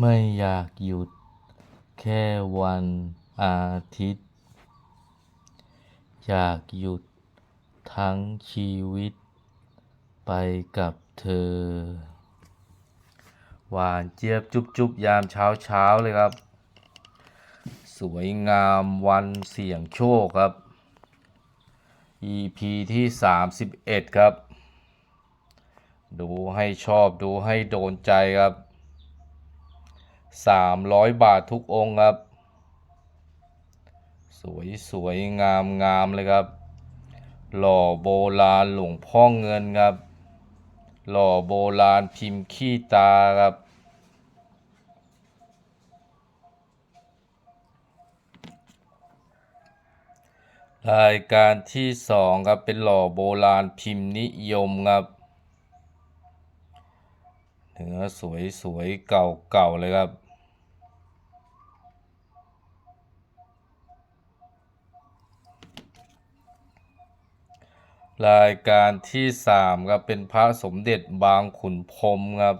ไม่อยากหยุดแค่วันอาทิตย์ อยากหยุดทั้งชีวิต ไปกับเธอ หวานเจี๊ยบจุบจุบยามเช้าเช้าเลยครับ สวยงามวันเสี่ยงโชคครับ EP ที่ 31 ครับ ดูให้ชอบดูให้โดนใจครับ 300 บาททุกองค์ครับ สวยสวยงามงามเลยครับ หล่อโบราณหลวงพ่อเงินครับ หล่อโบราณพิมพ์ขี้ตาครับรายการที่สองครับเป็นหล่อโบราณพิมพ์นิยมครับเนื้อสวยสวยเก่าเก่าเลยครับ รายการที่สามครับเป็นพระสมเด็จบางขุนพรมครับ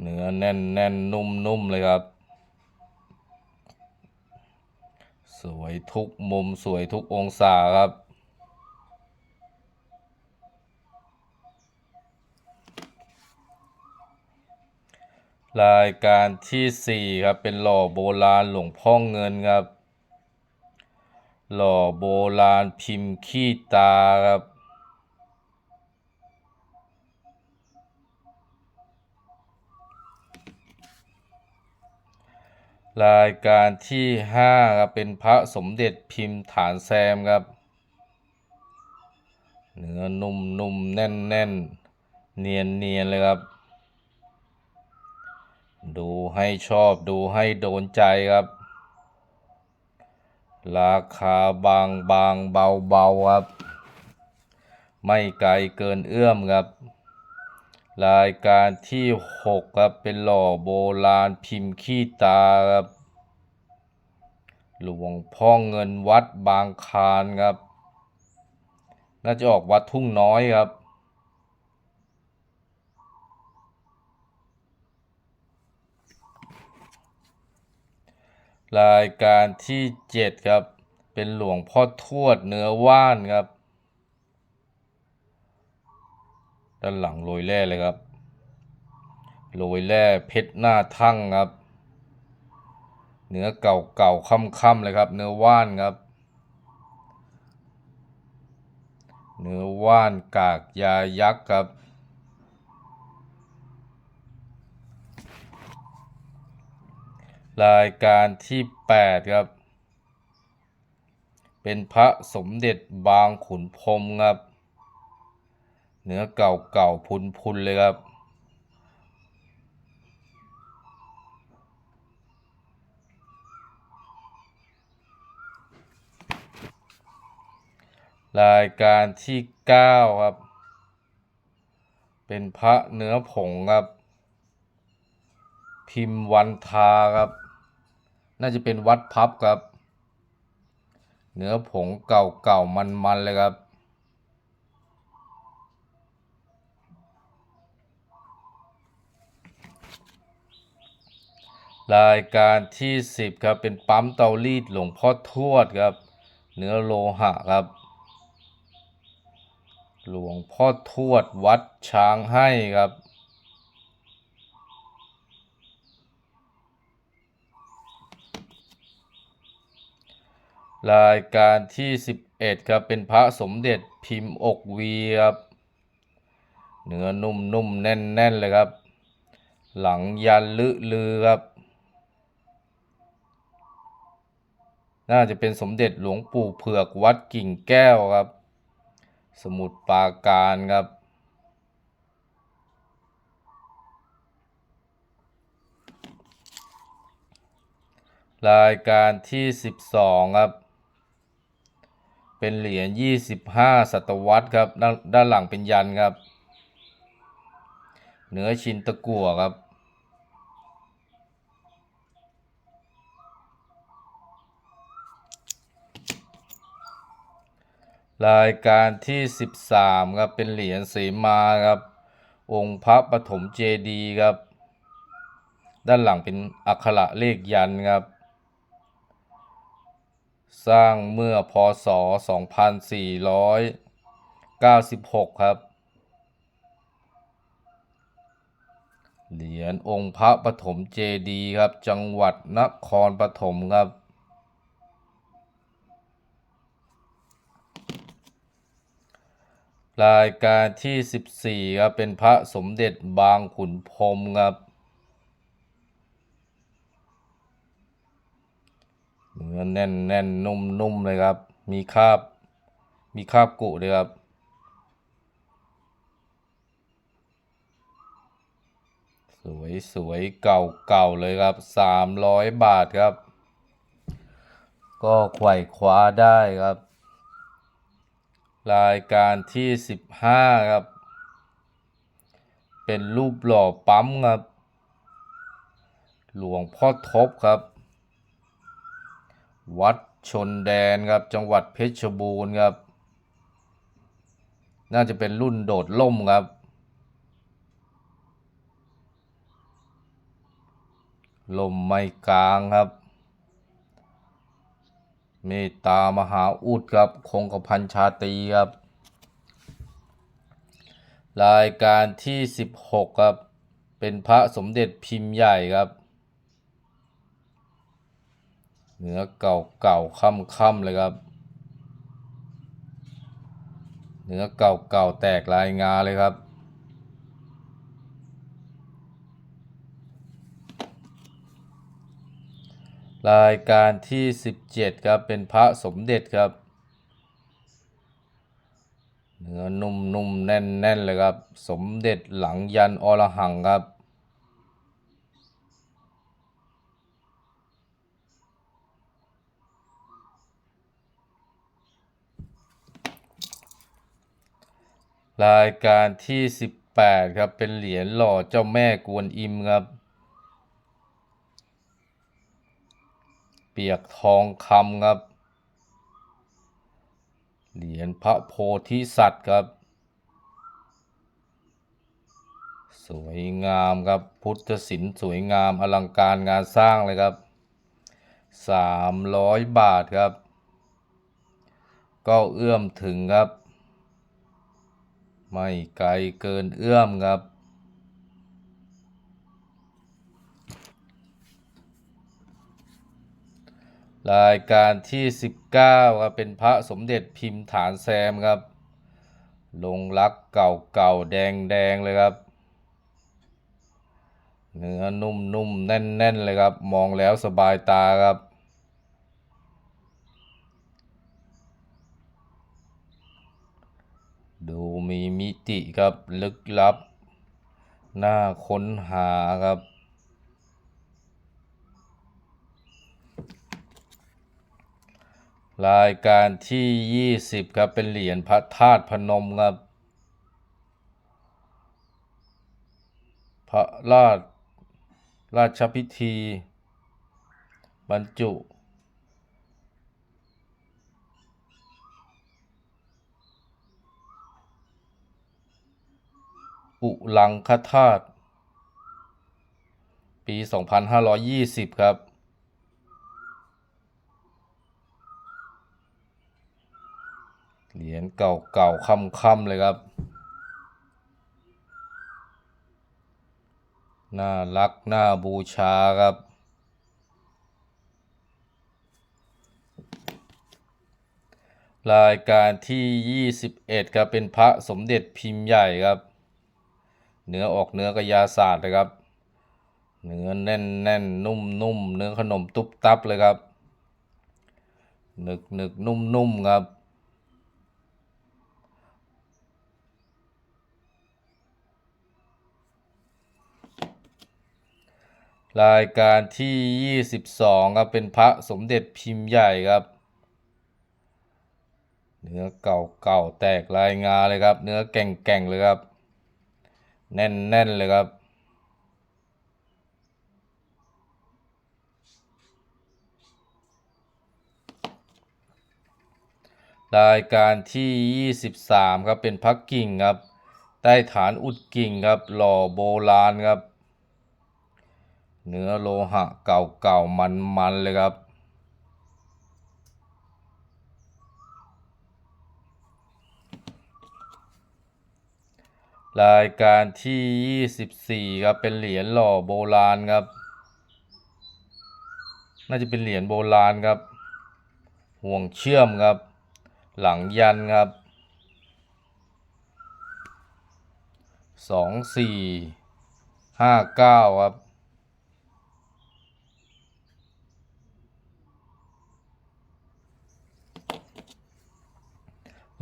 เนื้อแน่นแน่นนุ่มนุ่มเลยครับ สวยทุกมุมสวยทุกองศาครับ รายการที่สี่ครับเป็นหล่อโบราณหลวงพ่อเงินครับ หล่อโบราณพิมพ์ขี้ตาครับ รายการที่ห้าครับเป็นพระสมเด็จพิมพ์ฐานแซมครับ เนื้อนุ่มนุ่มแน่นแน่นเนียนเนียนเลยครับ ดูให้ชอบดูให้โดนใจครับ ราคาบางบางเบาเบาครับ ไม่ไกลเกินเอื้อมครับ รายการที่หกครับเป็นหล่อโบราณพิมพ์ขี้ตาครับหลวงพ่อเงินวัดบางคานครับ น่าจะออกวัดทุ่งน้อยครับ รายการที่เจ็ดครับ เป็นหลวงพ่อทวดเนื้อว่านครับ ด้านหลังโรยแร่เลยครับโรยแร่เพชรหน้าทั่งครับ เนื้อเก่าเก่าค่ำๆเลยครับ เนื้อว่านครับ เนื้อว่านกากยายักษ์ครับ รายการที่แปดครับ เป็นพระสมเด็จบางขุนพรมครับ เนื้อเก่าเก่าพุนพุนๆเลยครับรายการที่เก้าครับ เป็นพระเนื้อผงครับ พิมพ์วันทาครับ น่าจะเป็นวัดพับครับ เนื้อผงเก่าเก่ามันๆเลยครับรายการที่สิบครับเป็นปั๊มเตารีดหลวงพ่อทวดครับ เนื้อโลหะครับ หลวงพ่อทวดวัดช้างให้ครับ รายการที่ 11 ครับ เป็นพระสมเด็จพิมพ์อกวีครับเนื้อนุ่มนุ่มแน่นแน่นเลยครับ หลังยันลึลือครับ น่าจะเป็นสมเด็จหลวงปู่เผือกวัดกิ่งแก้วครับ สมุทรปาการครับรายการที่ 12 ครับ เป็นเหรียญ 25 ศตวรรษครับด้านด้านหลังเป็นยันครับ เนื้อชินตะกั่วครับ รายการที่ 13 ครับ เป็นเหรียญสีมาครับ องค์พระปฐมเจดีย์ครับ ด้านหลังเป็นอักขระเลขยันครับ สร้างเมื่อพศ 2496 ครับ เหรียญองค์พระปฐมเจดีครับ จังหวัดนครปฐมครับ รายการที่ 14 ครับ เป็นพระสมเด็จบางขุนพรหมครับ เนื้อแน่นแน่นนุ่มนุ่มเลยครับ มีคราบ มีคราบกุเลยครับ สวยสวยเก่าเก่าเลยครับสามร้อยบาทครับ ก็ไขว่คว้าได้ครับ รายการที่สิบห้าครับ เป็นรูปหล่อปั๊มครับ หลวงพ่อทบครับ วัดชนแดนครับจังหวัดเพชรบูรณ์ครับ น่าจะเป็นรุ่นโดดล่มครับ ลมไม่กลางครับ เมตตามหาอุดครับ คงกระพันชาตรีครับ รายการที่ 16 ครับ เป็นพระสมเด็จพิมพ์ใหญ่ครับ เนื้อเก่าเก่าค่ำค่ำเลยครับ เนื้อเก่าเก่าแตกลายงาเลยครับ รายการที่ 17 ครับ เป็นพระสมเด็จครับ เนื้อนุ่มนุ่มแน่นแน่นเลยครับ สมเด็จหลังยันอรหังครับ รายการที่ 18 ครับ เป็นเหรียญหล่อเจ้าแม่กวนอิมครับ เปียกทองคำครับ เหรียญพระโพธิสัตว์ครับ สวยงามครับ พุทธศิลป์สวยงามอลังการงานสร้างเลยครับสามร้อยบาทครับ ก็เอื้อมถึงครับ ไม่ไกลเกินเอื้อมครับ รายการที่ 19ครับเป็นพระสมเด็จพิมพ์ฐานแซมครับ ลงรักเก่าเก่าๆแดงแดงๆเลยครับ เนื้อนุ่มนุ่มๆแน่นแน่นๆเลยครับ มองแล้วสบายตาครับ ดูมีมิติครับลึกลับ น่าค้นหาครับ รายการที่ 20 ครับ เป็นเหรียญพระธาตุพนมครับ พระราชราชพิธี บรรจุ อุลังคธาตุปี 2520 ครับ เหรียญเก่าๆค่ำๆเลยครับ น่ารัก น่าบูชาครับรายการที่ 21 ครับ เป็นพระสมเด็จพิมพ์ใหญ่ครับ เนื้อออกเนื้อกระยาศาสตร์เลยครับ เนื้อแน่นแน่นนุ่มนุ่มเนื้อขนมตุ๊บตับเลยครับหนึกหนึกนุ่มนุ่มครับ รายการที่ 22 ครับ เป็นพระสมเด็จพิมพ์ใหญ่ครับ เนื้อเก่าเก่าแตกลายงาเลยครับ เนื้อแก่งแก่งเลยครับ แน่นแน่นเลยครับ รายการที่ 23 ครับ เป็นพักกิ่งครับ ใต้ฐานอุดกิ่งครับ หล่อโบราณครับ เนื้อโลหะเก่าๆ มันๆ เลยครับ รายการที่ 24 ครับ เป็นเหรียญหล่อโบราณครับ น่าจะเป็นเหรียญโบราณครับ ห่วงเชื่อมครับ หลังยันครับสองสี่ห้าเก้าครับ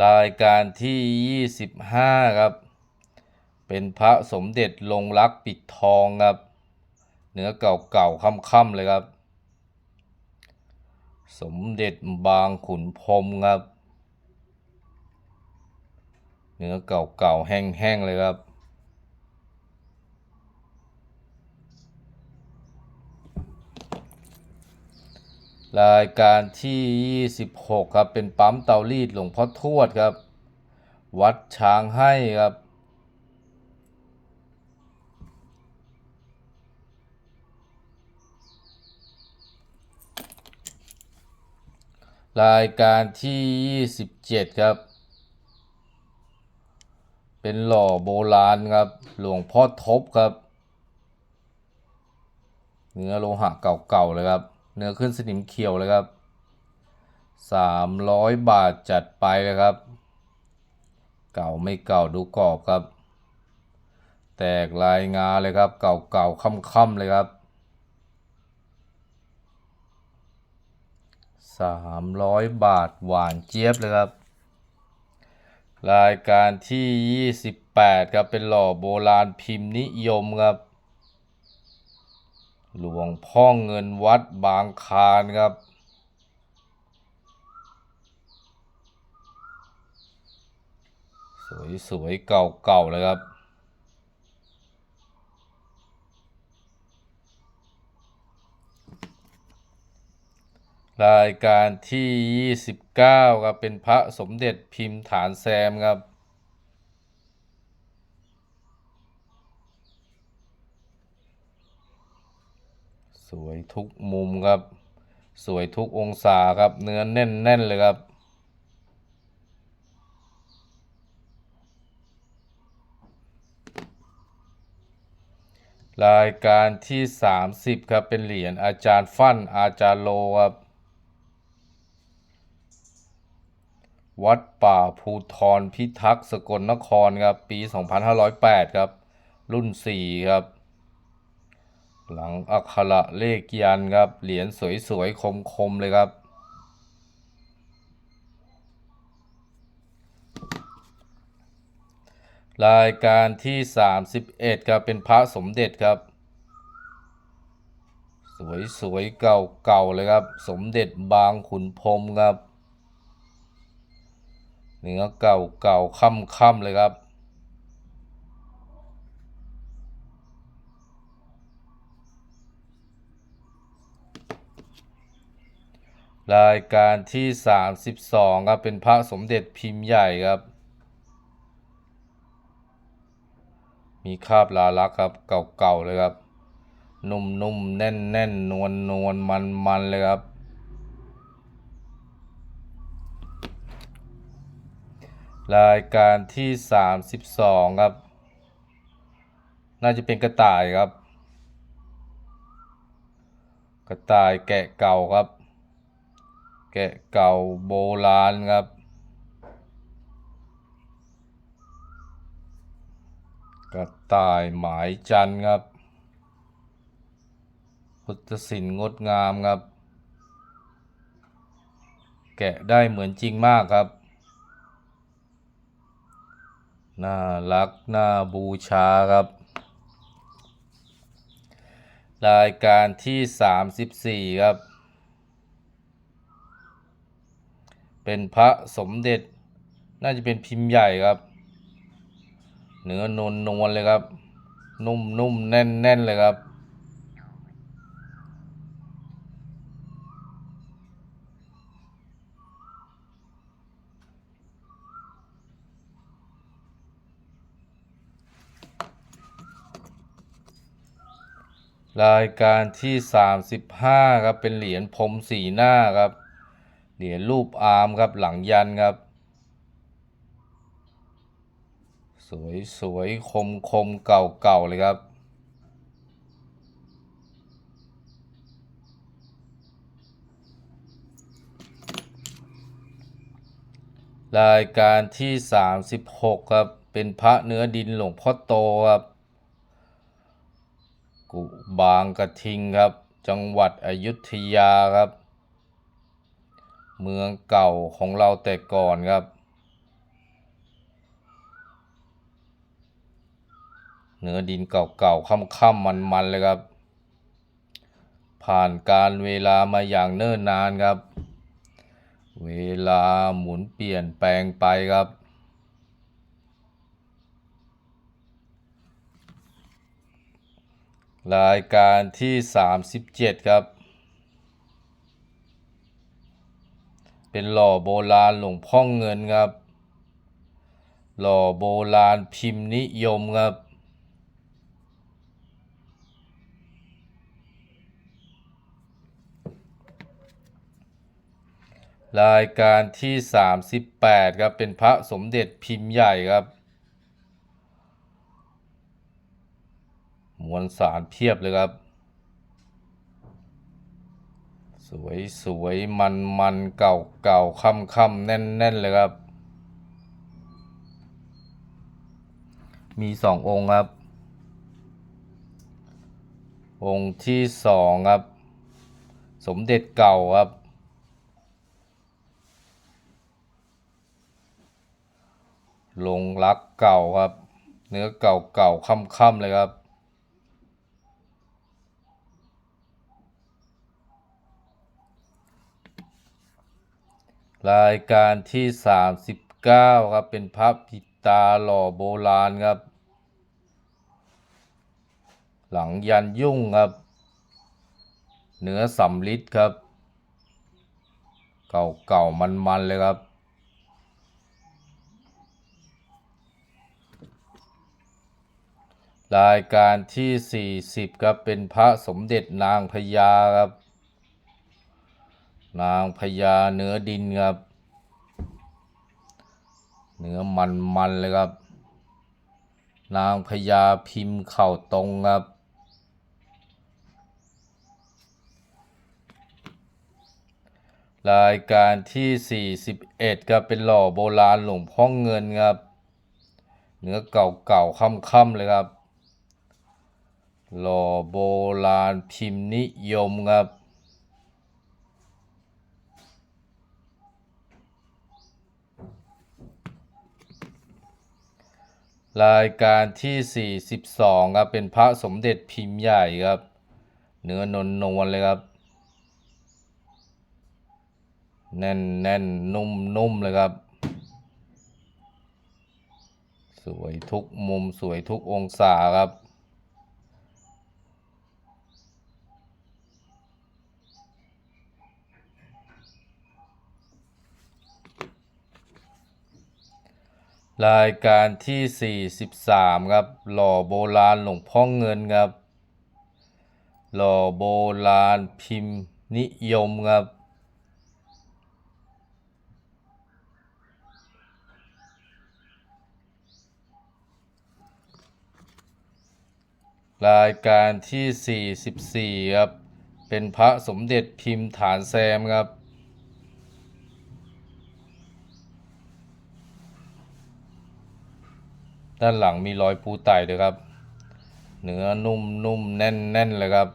รายการที่ 25 ครับ เป็นพระสมเด็จลงรักปิดทองครับ เนื้อเก่าๆค่ำๆเลยครับ สมเด็จบางขุนพรมครับ เนื้อเก่าๆแห้งๆเลยครับรายการที่ 26 ครับ เป็นปั๊มเตารีดหลวงพ่อทวดครับ วัดช้างให้ครับ รายการที่ 27 ครับ เป็นหล่อโบราณครับ หลวงพ่อทบครับ เนื้อโลหะเก่าๆเลยครับ เนื้อขึ้นสนิมเขียวเลยครับสามร้อยบาทจัดไปเลยครับ เก่าไม่เก่าดูกรอบครับ แตกลายงาเลยครับ เก่าๆค่ำๆเลยครับ สามร้อยบาทหวานเจี๊ยบเลยครับ รายการที่ 28 ครับ เป็นหล่อโบราณพิมพ์นิยมครับ หลวงพ่อเงินวัดบางคานครับสวยๆเก่าๆเลยครับ รายการที่ 29ครับเป็นพระสมเด็จพิมพ์ฐานแซมครับ สวยทุกมุมครับ สวยทุกองศาครับ เนื้อแน่น ๆ เลยครับรายการที่ 30 ครับ เป็นเหรียญอาจารย์ฟั่นอาจารย์โลครับ วัดป่าภูทรพิทักษ์สกลนครครับปี 2508 ครับ รุ่น 4 ครับ หลังอักขระเลขยันครับ เหรียญสวยๆ คม ๆ เลยครับ รายการที่ 31 ครับ เป็นพระสมเด็จครับ สวยๆ เก่าๆ เลยครับ สมเด็จบางขุนพรมครับ เนื้อเก่าๆค่ำๆเลยครับ รายการที่ 32 ครับ เป็นพระสมเด็จพิมพ์ใหญ่ครับ มีคาบลาลักครับ เก่าๆเลยครับ นุ่มๆ แน่นๆ นวลๆ มันๆ เลยครับ รายการที่ 32 ครับ น่าจะเป็นกระต่ายครับ กระต่ายแกะเก่าครับ แกะเก่าโบราณครับ กระต่ายหมายจันทร์ครับ พุทธศิลป์งดงามครับ แกะได้เหมือนจริงมากครับ น่ารัก น่าบูชาครับ รายการที่ 34 ครับ เป็นพระสมเด็จ น่าจะเป็นพิมพ์ใหญ่ครับ เนื้อนวลนวลเลยครับ นุ่มนุ่มแน่นแน่นเลยครับ รายการที่ 35 ครับ เป็นเหรียญพรมสีหน้าครับ เหรียญรูปอาร์มครับหลังยันครับ สวยสวยคมคมเก่าเก่าเลยครับ รายการที่ 36 ครับ เป็นพระเนื้อดินหลวงพ่อโตครับ กุบางกระทิงครับ จังหวัดอยุธยาครับ เมืองเก่าของเราแต่ก่อนครับเนื้อดินเก่าๆ ค่ำๆ มันๆ เลยครับ ผ่านการเวลามาอย่างเนิ่นนานครับ เวลาหมุนเปลี่ยนแปลงไปครับ รายการที่ 37 ครับ เป็นหล่อโบราณหลวงพ่อเงินครับ หล่อโบราณพิมพ์นิยมครับ รายการที่ 38 ครับ เป็นพระสมเด็จพิมพ์ใหญ่ครับ มวลสารเพียบเลยครับ สวยสวยมันมันเก่าเก่าค่ำค่ำแน่นแน่นเลยครับ มีสององค์ครับ องค์ที่สองครับ สมเด็จเก่าครับลงรักเก่าครับ เนื้อเก่าเก่าค่ำๆเลยครับ รายการที่ 39 ครับ เป็นพระปิตาหล่อโบราณครับ หลังยันยุ่งครับ เนื้อสำลิดครับ เก่าเก่ามันมันๆเลยครับ รายการที่ 40 ครับ เป็นพระสมเด็จนางพญาครับ นางพญาเนื้อดินครับเนื้อมันมันๆเลยครับ นางพญาพิมพ์เข่าตรงครับ รายการที่ 41ครับเป็นหล่อโบราณหลวงพ่อเงินครับ เนื้อเก่าเก่าๆค่ำๆเลยครับ หล่อโบราณพิมพ์นิยมครับ รายการที่ 42ครับเป็นพระสมเด็จพิมพ์ใหญ่ครับ เนื้อนนนวลเลยครับ แน่นแน่นนุ่มนุ่มเลยครับ สวยทุกมุมสวยทุกองศาครับ รายการที่ 43 ครับ หล่อโบราณหลวงพ่อเงินครับ หล่อโบราณพิมพ์นิยมครับรายการที่ 44 ครับ เป็นพระสมเด็จพิมพ์ฐานแซมครับ ด้านหลังมีรอยปูไต่ด้วยครับ เนื้อนุ่มนุ่มแน่นแน่นเลยครับ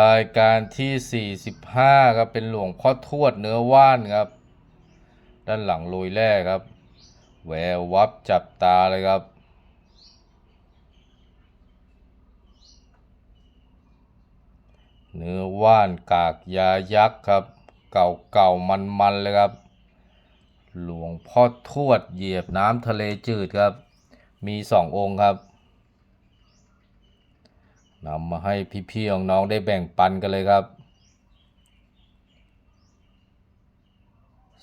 รายการที่ 45ครับเป็นหลวงพ่อทวดเนื้อว่านครับ ด้านหลังโรยแร่ครับ แวววับจับตาเลยครับ เนื้อว่านกากยายักษ์ครับ เก่าเก่ามันๆเลยครับ หลวงพ่อทวดเหยียบน้ำทะเลจืดครับ มีสององค์ครับนำมาให้พี่ๆน้องๆได้แบ่งปันกันเลยครับ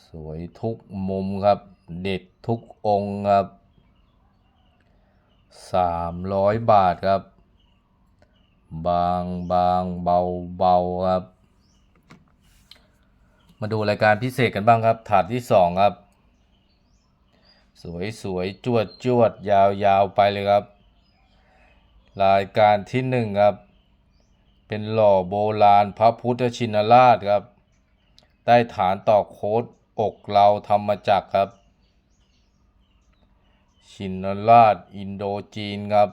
สวยทุกมุมครับ เด็ดทุกองค์ครับสามร้อยบาทครับ บางบางเบาเบาครับ มาดูรายการพิเศษกันบ้างครับ ถาดที่สองครับ สวยสวยจวดจวดยาวยาวไปเลยครับ รายการที่หนึ่งครับ เป็นหล่อโบราณพระพุทธชินราชครับได้ฐานต่อโคดอกเราทำมาจากครับ ชินราชอินโดจีนครับ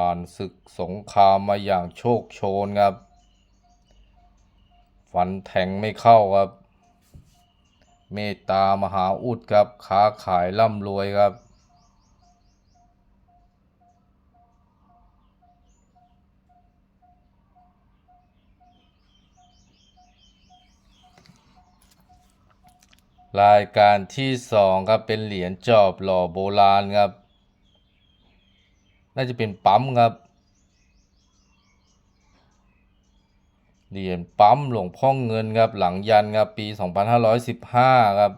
ผ่านศึกสงครามมาอย่างโชคโชนครับฟันแทงไม่เข้าครับ เมตตามหาอุดครับค้าขายร่ำรวยครับรายการที่สองครับ เป็นเหรียญจอบหล่อโบราณครับ น่าจะเป็นปั๊มครับเหรียญปั๊มหลวงพ่อเงินครับหลังยันครับปี 2515 ครับ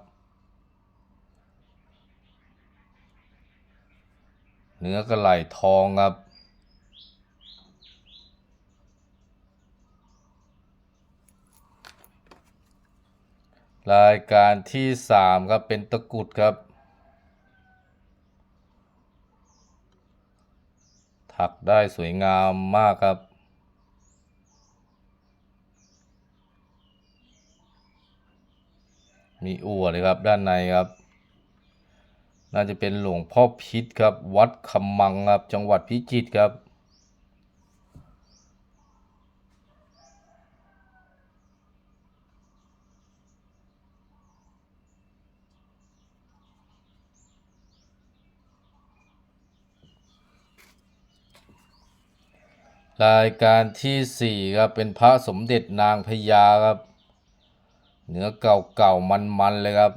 เนื้อกระไหลทองครับรายการที่สามครับ เป็นตะกุดครับ ถักได้สวยงามมากครับ มีอัวเลยครับด้านในครับ น่าจะเป็นหลวงพ่อพิษครับ วัดคำมังครับ จังหวัดพิจิตรครับ รายการที่สี่ครับเป็นพระสมเด็จนางพญาครับเนื้อเก่าๆมันๆเลยครับ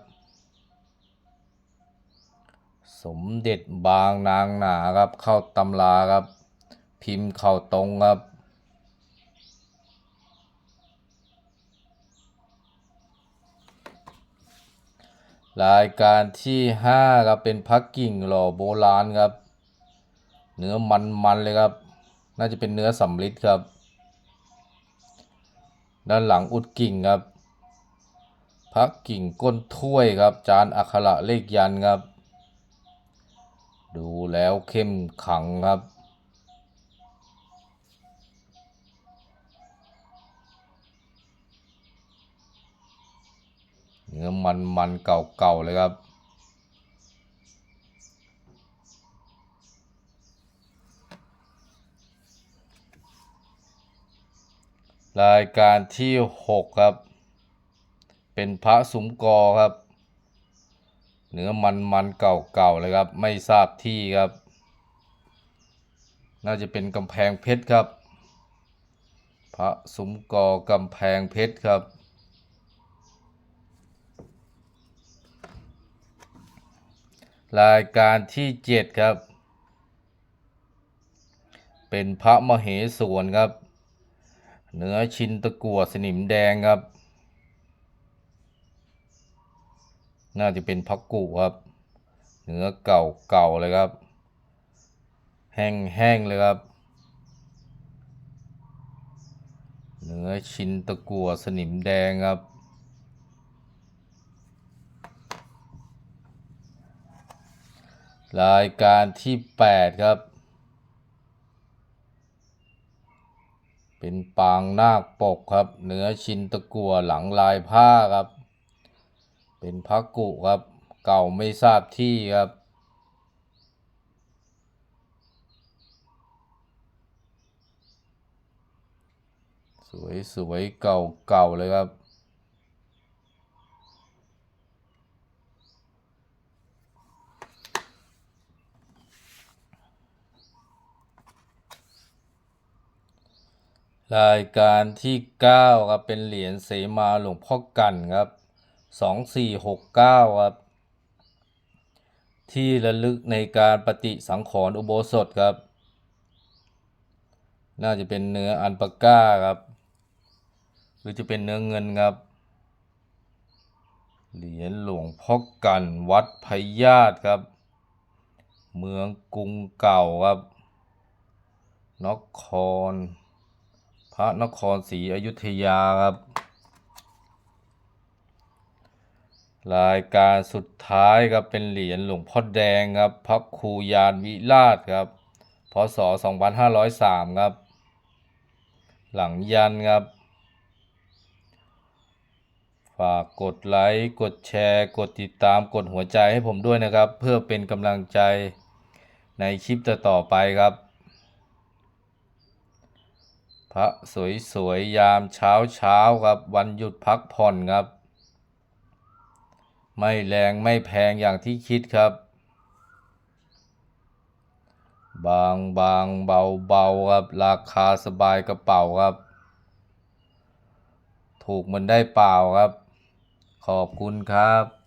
สมเด็จบางนางหนาครับ เข้าตำราครับ พิมพ์เข้าตรงครับ รายการที่ห้าครับเป็นพักกิ่งหล่อโบราณครับ เนื้อมันๆเลยครับ น่าจะเป็นเนื้อสำลิดครับ ด้านหลังอุดกิ่งครับพักกิ่งก้นถ้วยครับ จานอักขระเลขยันครับ ดูแล้วเข้มขังครับเนื้อมันมันๆเก่าๆเลยครับ รายการที่หกครับ เป็นพระสุมกอครับ เนื้อมันมันๆเก่าๆเลยครับ ไม่ทราบที่ครับ น่าจะเป็นกำแพงเพชรครับ พระสุมกอกำแพงเพชรครับรายการที่เจ็ดครับ เป็นพระมเหสวนครับ เนื้อชิ้นตะกั่วสนิมแดงครับ น่าจะเป็นพักกุครับ เนื้อเก่าเก่าเลยครับ แห้งแห้งเลยครับ เนื้อชิ้นตะกั่วสนิมแดงครับรายการที่แปดครับ เป็นปางนาคปกครับเนื้อชินตะกัวหลังลายผ้าครับ เป็นพักกุครับ เก่าไม่ทราบที่ครับสวยสวยเก่าเก่าเลยครับ รายการที่เก้าครับเป็นเหรียญเสมาหลวงพ่อกันครับสองสี่หกเก้าครับ ที่ระลึกในการปฏิสังขรณ์อุโบสถครับ น่าจะเป็นเนื้ออันปาก้าครับ หรือจะเป็นเนื้อเงินครับ เหรียญหลวงพ่อกันวัดพญาตครับ เมืองกรุงเก่าครับนคร ระนครศรีอยุธยาครับ รายการสุดท้ายครับเป็นเหรียญหลวงพ่อแดงครับพระครูยานวิราชครับพศ 2503 ครับ หลังยันครับ ฝากกดไลค์ กดแชร์ กดติดตาม กดหัวใจให้ผมด้วยนะครับ เพื่อเป็นกำลังใจในคลิปต่อๆไปครับ พระสวยๆยามเช้าเช้าๆครับ วันหยุดพักผ่อนครับ ไม่แรงไม่แพงอย่างที่คิดครับ บางบางเบาเบาๆครับ ราคาสบายกระเป๋าครับ ถูกเหมันได้เปล่าครับ ขอบคุณครับ